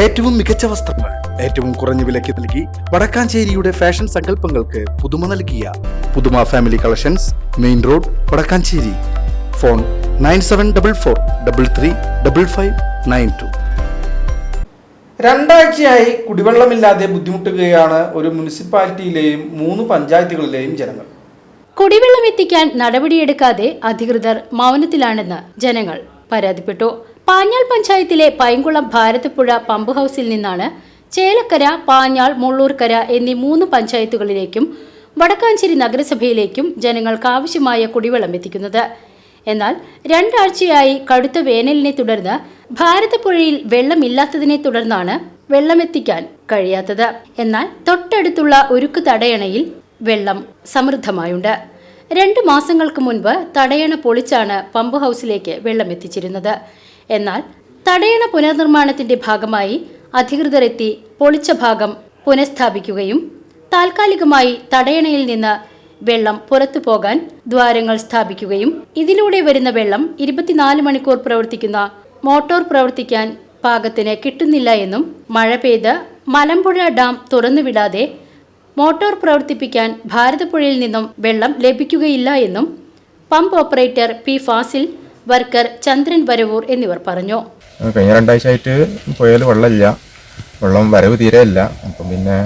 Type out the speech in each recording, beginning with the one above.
ഏറ്റവും മികച്ച വസ്ത്രങ്ങൾ ഏറ്റവും കുറഞ്ഞ വിലയ്ക്ക് നൽകി വടക്കാഞ്ചേരിയുടെ ഫാഷൻ സങ്കല്പങ്ങൾക്ക് പുതുമ നൽകിയ പുതുമ family collections main road Vadakkancherry. Phone nine seven double four double three double five nine two. രണ്ടാഴ്ചയായി കുടിവെള്ളമില്ലാതെ ബുദ്ധിമുട്ടുകയാണ് ഒരു മുനിസിപ്പാലിറ്റിയിലെയും മൂന്ന് പഞ്ചായത്തുകളിലെയും ജനങ്ങൾ. കുടിവെള്ളം എത്തിക്കാൻ നടപടിയെടുക്കാതെ അധികൃതർ മൗനത്തിലാണെന്ന് ജനങ്ങൾ പരാതിപ്പെട്ടു. പാഞ്ഞാൾ പഞ്ചായത്തിലെ പൈങ്കുളം ഭാരതപ്പുഴ പമ്പ് ഹൗസിൽ നിന്നാണ് ചേലക്കര പാഞ്ഞാൾ മുള്ളൂർക്കര എന്നീ മൂന്ന് പഞ്ചായത്തുകളിലേക്കും വടക്കാഞ്ചേരി നഗരസഭയിലേക്കും ജനങ്ങൾക്ക് ആവശ്യമായ കുടിവെള്ളം എത്തിക്കുന്നത്. എന്നാൽ രണ്ടാഴ്ചയായി കടുത്ത വേനലിനെ തുടർന്ന് ഭാരതപ്പുഴയിൽ വെള്ളമില്ലാത്തതിനെ തുടർന്നാണ് വെള്ളമെത്തിക്കാൻ കഴിയാത്തത്. എന്നാൽ തൊട്ടടുത്തുള്ള ഉരുക്ക് തടയണയിൽ വെള്ളം സമൃദ്ധമായുണ്ട്. രണ്ട് മാസങ്ങൾക്ക് മുൻപ് തടയണ പൊളിച്ചാണ് പമ്പ് ഹൗസിലേക്ക് വെള്ളം എത്തിച്ചിരുന്നത് എന്നാൽ തടയണ പുനർനിർമ്മാണത്തിന്റെ ഭാഗമായി അധികൃതർ എത്തി പൊളിച്ച ഭാഗം പുനഃസ്ഥാപിക്കുകയും താൽക്കാലികമായി തടയണയിൽ നിന്ന് വെള്ളം പുറത്തു പോകാൻ ദ്വാരങ്ങൾ സ്ഥാപിക്കുകയും ഇതിലൂടെ വരുന്ന വെള്ളം ഇരുപത്തിനാല് മണിക്കൂർ പ്രവർത്തിക്കുന്ന മോട്ടോർ പ്രവർത്തിക്കാൻ പാകത്തിന് കിട്ടുന്നില്ല എന്നും മഴ പെയ്ത് മലമ്പുഴ ഡാം തുറന്നുവിടാതെ മോട്ടോർ പ്രവർത്തിപ്പിക്കാൻ ഭാരതപ്പുഴയിൽ നിന്നും വെള്ളം ലഭിക്കുകയില്ല എന്നും pump operator P Fasil worker Chandran Varavoor എന്നിവർ പറഞ്ഞു. കഴിഞ്ഞ രണ്ടാഴ്ചയായിട്ട് പുഴയിൽ വെള്ളമില്ല. വെള്ളം വരവ് തീരെ ഇല്ല. അപ്പം പിന്നെ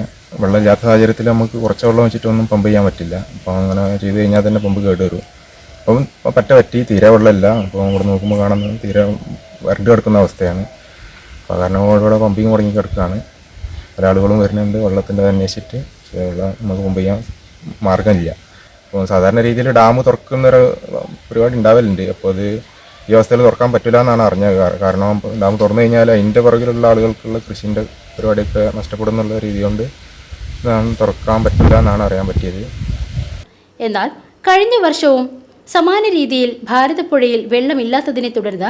വെള്ളമില്ലാത്ത സാഹചര്യത്തിൽ നമുക്ക് കുറച്ച് വെള്ളം വെച്ചിട്ടൊന്നും പമ്പ് ചെയ്യാൻ പറ്റില്ല. അപ്പോൾ അങ്ങനെ ചെയ്ത് കഴിഞ്ഞാൽ തന്നെ പമ്പ് കേട് വരും. അപ്പം പറ്റ പറ്റി തീരെ വെള്ളമില്ല. അപ്പോൾ ഇവിടെ നോക്കുമ്പോൾ കാണുന്നത് തീരെ വരണ്ട് കിടക്കുന്ന അവസ്ഥയാണ്. അപ്പോൾ കാരണം ഇവിടെ പമ്പിങ് മുടങ്ങി കിടക്കുകയാണ്. പല ആളുകളും വരുന്നുണ്ട് വെള്ളത്തിന്റെ അന്വേഷിച്ചിട്ട്. പക്ഷേ വെള്ളം നമുക്ക് പമ്പ് ചെയ്യാൻ മാർഗമില്ല. അപ്പോൾ സാധാരണ രീതിയിൽ ഡാം തുറക്കുന്നൊരു പരിപാടി ഉണ്ടാവലുണ്ട് അപ്പോൾ അത് ഈ അവസ്ഥയിൽ തുറക്കാൻ പറ്റില്ല എന്നാണ് അറിഞ്ഞത്. കാരണം ഡാം തുറന്നു കഴിഞ്ഞാൽ അതിന്റെ പുറകിലുള്ള ആളുകൾക്കുള്ള കൃഷിന്റെ പരിപാടിയൊക്കെ നഷ്ടപ്പെടുന്നുള്ള രീതി കൊണ്ട് തുറക്കാൻ പറ്റില്ല എന്നാണ് അറിയാൻ പറ്റിയത്. എന്നാൽ കഴിഞ്ഞ വർഷവും സമാന രീതിയിൽ ഭാരതപ്പുഴയിൽ വെള്ളമില്ലാത്തതിനെ തുടർന്ന്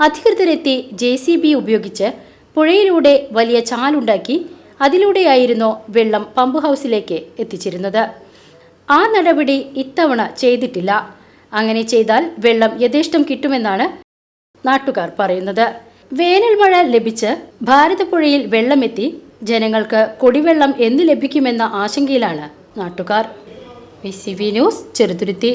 അധികൃതരെത്തി ജെ സി ബി ഉപയോഗിച്ച് പുഴയിലൂടെ വലിയ ചാലുണ്ടാക്കി അതിലൂടെയായിരുന്നു വെള്ളം പമ്പ് ഹൗസിലേക്ക് എത്തിച്ചിരുന്നത്. ആ നടപടി ഇത്തവണ ചെയ്തിട്ടില്ല. അങ്ങനെ ചെയ്താൽ വെള്ളം യഥേഷ്ടം കിട്ടുമെന്നാണ് നാട്ടുകാർ പറയുന്നത്. വേനൽ മഴ ലഭിച്ച് ഭാരതപ്പുഴയിൽ വെള്ളമെത്തി ജനങ്ങൾക്ക് കൊടിവെള്ളം എന്ന് ലഭിക്കുമെന്ന ആശങ്കയിലാണ് നാട്ടുകാർ. V news Cheruthuruthy.